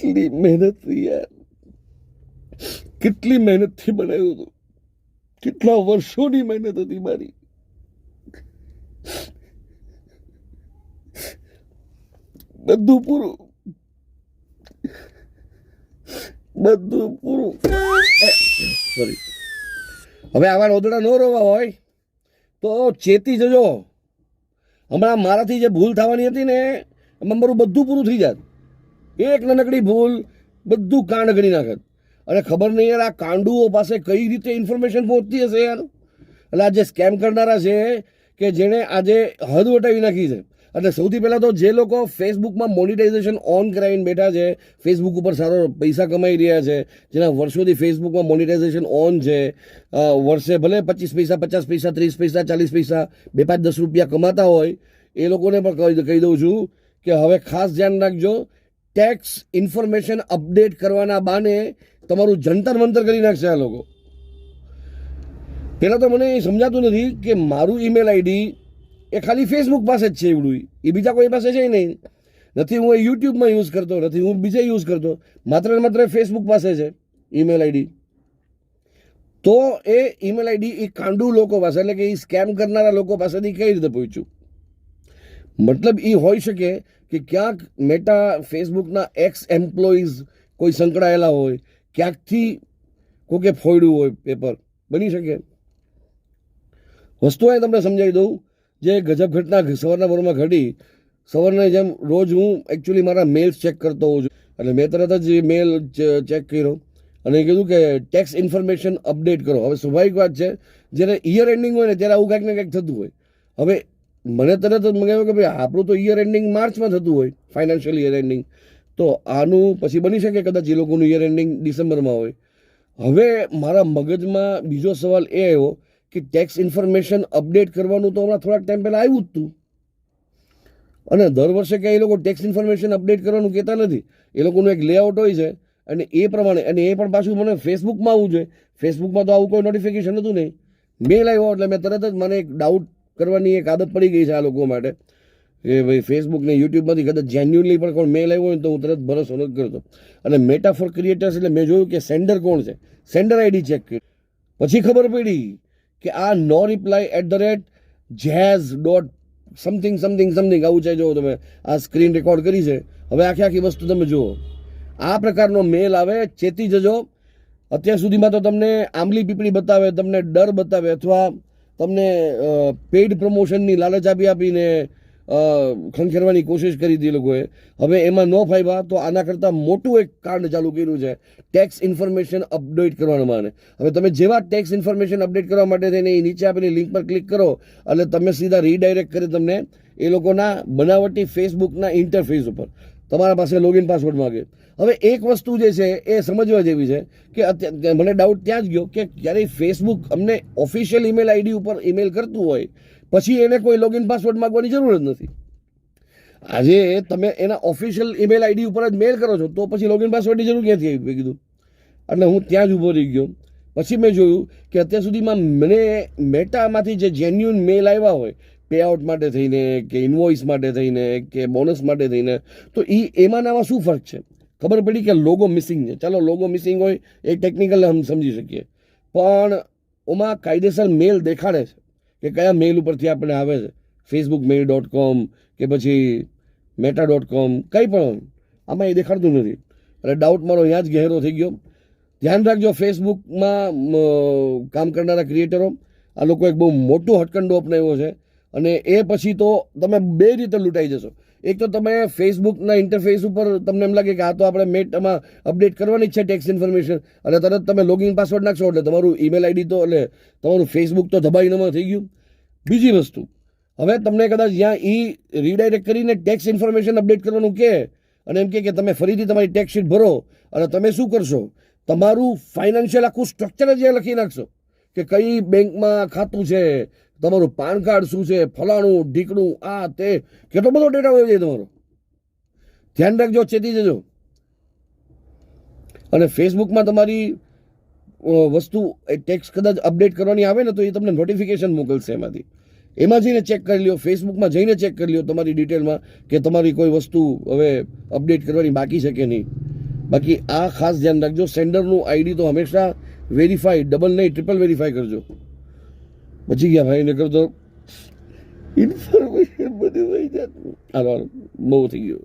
કેટલી મહેનત યાર. કેટલી મહેનતથી બનાવ્યું હતું કેટલા વર્ષોની મહેનત હતી મારી. બધું પૂરું. બધું પૂરું. સોરી હવે આવા રોદડા ન રોવા હોય, તો ચેતી જજો. હમણાં મારાથી જે ભૂલ થવાની હતી ને, એમાં મારું બધું પૂરું થઈ જાત. એક નાનકડી ભૂલ બધું કાંડ કરી નાખત અને ખબર નહીં યાર આ કાંડુઓ પાસે કઈ રીતે ઇન્ફોર્મેશન પહોંચતી હશે યાર? એટલે આ જે સ્કેમ કરનારા છે કે જેણે આજે હદ વટાવી નાખી છે. એટલે સૌથી પહેલાં તો જે લોકો ફેસબુકમાં મોનિટાઇઝેશન ઓન કરાવીને બેઠા છે ફેસબુક ઉપર સારો પૈસા કમાઈ રહ્યા છે, જેના વર્ષોથી ફેસબુકમાં મોનિટાઇઝેશન ઓન છે વર્ષે ભલે પચીસ પૈસા, પચાસ પૈસા, ત્રીસ પૈસા, ચાલીસ પૈસા, બે પાંચ દસ રૂપિયા કમાતા હોય, એ લોકોને પણ કહી કહી દઉં છું કે હવે ખાસ ધ્યાન રાખજો ટેક્સ ઇન્ફોર્મેશન અપડેટ કરવાના બાને તમારું જંતર મંતર કરી નાખશે આ લોકો. પહેલાં તો મને એ સમજાતું નથી કે મારું ઈમેલ આઈડી એ ખાલી ફેસબુક પાસે જ છે એવડું. એ બીજા કોઈ પાસે છે નહીં. નથી હું એ યુટ્યુબમાં યુઝ કરતો, નથી હું બીજે યુઝ કરતો. માત્ર ને માત્ર ફેસબુક પાસે છે ઈમેલ આઈડી તો એ ઈમેલ આઈડી એ કાંડુ લોકો પાસે, એટલે કે એ સ્કેમ કરનારા લોકો પાસેથી કઈ રીતે પહોંચ્યું મતલબ એ હોઈ શકે કે ક્યાંક મેટા ફેસબુકના એક્સ એમ્પ્લોઈઝ કોઈ સંકળાયેલા હોય, ક્યાંકથી કોકે ફોડ્યું હોય પેપર બની શકે. વસ્તુ અહીં તમને સમજાવી દઉં, જે ગજબ ઘટના સવારના ભરમાં ઘટી, સવારના જેમ રોજ હું એકચ્યુઅલી મારા મેલ્સ ચેક કરતો હોઉં છું. એટલે મેં તરત જ મેલ ચેક કર્યો અને કીધું કે ટેક્સ ઇન્ફોર્મેશન અપડેટ કરો. હવે સ્વાભાવિક વાત છે, જ્યારે ઇયર એન્ડિંગ હોય ને ત્યારે આવું કંઈક ને કાંઈક થતું હોય. હવે મને તરત જ મગાવ્યું કે ભાઈ આપણું તો યર એન્ડિંગ માર્ચમાં થતું હોય ફાઇનાન્શિયલ યર એન્ડિંગ તો આનું પછી બની શકે કદાચ એ લોકોનું યર એન્ડિંગ ડિસેમ્બરમાં હોય. હવે મારા મગજમાં બીજો સવાલ એ આવ્યો કે ટેક્સ ઇન્ફોર્મેશન અપડેટ કરવાનું તો હમણાં થોડાક ટાઈમ પહેલાં આવ્યું જ હતું અને દર વર્ષે ક્યાં એ લોકો ટેક્સ ઇન્ફોર્મેશન અપડેટ કરવાનું કહેતા નથી. એ લોકોનું એક લેઆઉટ હોય છે અને એ પ્રમાણે, અને એ પણ પાછું મને ફેસબુકમાં આવવું જોઈએ ફેસબુકમાં તો આવું કોઈ નોટિફિકેશન હતું નહીં. મેલ આવ્યો એટલે મેં તરત જ મને એક ડાઉટ કરવાની એક આદત પડી ગઈ છે આ લોકો માટે. કે ભાઈ ફેસબુક ને યુટ્યુબમાંથી કદાચ જેન્યુઅનલી પણ કોણ મેલ આવ્યો હોય તો હું તરત ભરોસો નથી કરતો. અને મેટા ફોર ક્રિએટર્સ એટલે મેં જોયું કે સેન્ડર કોણ છે? સેન્ડર આઈડી ચેક કરી પછી ખબર પડી કે આ નો રિપ્લાય એટ ધ રેટ જેઝ ડોટ સમથિંગ સમથિંગ સમથિંગ આવું છે જો તમે આ સ્ક્રીન રેકોર્ડ કરી છે. હવે આખી આખી વસ્તુ તમે જુઓ. આ પ્રકારનો મેલ આવે, ચેતી જજો. અત્યાર સુધીમાં તો તમને આંબલી પીપળી બતાવે, તમને ડર બતાવે અથવા તમને પેઇડ પ્રમોશનની લાલચ આપી આપીને ખંખેરવાની કોશિશ કરી હતી લોકોએ. હવે એમાં ન ફાયવા તો આના કરતાં મોટું એક કાંડ ચાલુ કર્યું છે ટેક્સ ઇન્ફોર્મેશન અપડેટ કરવાના માને. હવે તમે જેવા ટેક્સ ઇન્ફોર્મેશન અપડેટ કરવા માટે થઈને એ નીચે આપેલી લિંક પર ક્લિક કરો, એટલે તમે સીધા રીડાયરેક્ટ કરી તમને એ લોકોના બનાવટી ફેસબુકના ઇન્ટરફેસ ઉપર. તમારા પાસે લોગિન પાસવર્ડ માગે. હવે એક વસ્તુ જે છે એ સમજવા જેવી છે કે મને ડાઉટ ત્યાં જ ગયો કે ક્યારેય ફેસબુક અમને ઓફિશિયલ ઈમેલ આઈડી ઉપર ઈમેલ કરતું હોય, પછી એને કોઈ લોગિન પાસવર્ડ માગવાની જરૂર જ નથી. આજે તમે એના ઓફિશિયલ ઈમેલ આઈડી ઉપર જ મેલ કરો છો, તો પછી લોગિન પાસવર્ડની જરૂર ક્યાંથી આવી કીધું. એટલે હું ત્યાં જ ઊભો રહી ગયો. પછી મેં જોયું કે અત્યાર સુધીમાં મને મેટામાંથી જે જેન્યુન મેલ આવ્યા હોય પે આઉટ માટે થઈને કે ઇન્વોઇસ માટે થઈને કે બોનસ માટે થઈને, તો એ એમાં શું ફરક છે? ખબર પડી કે લોગો મિસિંગ છે. ચાલો લોગો મિસિંગ હોય એ ટેકનિકલ હમ સમજી શકીએ. પણ ઓમાં કાયદેસર મેલ દેખાડે છે કે કયા મેલ ઉપરથી આપણે આવે છે? ફેસબુક મેલ ડોટ કોમ કે પછી મેટા ડોટ કોમ કંઈ પણ આમાં એ દેખાડતું નથી. એટલે ડાઉટ મારો અહીંયા જ ગહેરો થઈ ગયો. ધ્યાન રાખજો ફેસબુકમાં કામ કરનારા ક્રિએટરો આ લોકો એક બહુ મોટું હટકંડો અપનાવ્યો છે. અને એ પછી તો તમે બે રીતે લૂંટાઈ જશો. એક તો તમે ફેસબુકના ઇન્ટરફેસ ઉપર તમને એમ લાગે કે આ તો આપણે મેટમાં અપડેટ કરવાની છે ટેક્સ ઇન્ફોર્મેશન અને તરત તમે લોગિન પાસવર્ડ નાખશો એટલે તમારું ઈમેલ આઈડી તો એટલે તમારું ફેસબુક તો દબાઈનામાં થઈ ગયું. બીજી વસ્તુ, હવે તમને કદાચ જ્યાં ઈ રીડાયરેક્ટ કરીને ટેક્સ ઇન્ફોર્મેશન અપડેટ કરવાનું કહે અને એમ કે તમે ફરીથી તમારી ટેક્સ શીટ ભરો, અને તમે શું કરશો? તમારું ફાઇનાન્શિયલ આખું સ્ટ્રક્ચર જ એ લખી નાખશો કે કઈ બેંકમાં ખાતું છે તમારું પાન કાર્ડ શું છે, ફલાણું, ઢીકણું, આ તે, કેટલો બધો ડેટા હોય છે તમારો? ધ્યાન રાખજો, ચેતી જજો. અને ફેસબુકમાં તમારી વસ્તુ વસ્તુ ટેક્સ કદાચ અપડેટ કરવાની આવે ને તો એ તમને નોટિફિકેશન મોકલશે એમાંથી. એમાં જઈને ચેક કરી લ્યો, ફેસબુકમાં જઈને ચેક કરી લ્યો તમારી ડિટેલમાં કે તમારી કોઈ વસ્તુ હવે અપડેટ કરવાની બાકી છે કે નહીં. બાકી આ ખાસ ધ્યાન રાખજો સેન્ડરનું આઈડી તો હંમેશા વેરીફાઈ ડબલ નહીં ટ્રિપલ વેરીફાઈ કરજો. પછી ગયા ભાઈ ને કરતો ઇન્ફોર્મેશન બધું વહી જાત. હાલો. બહુ થઈ ગયું.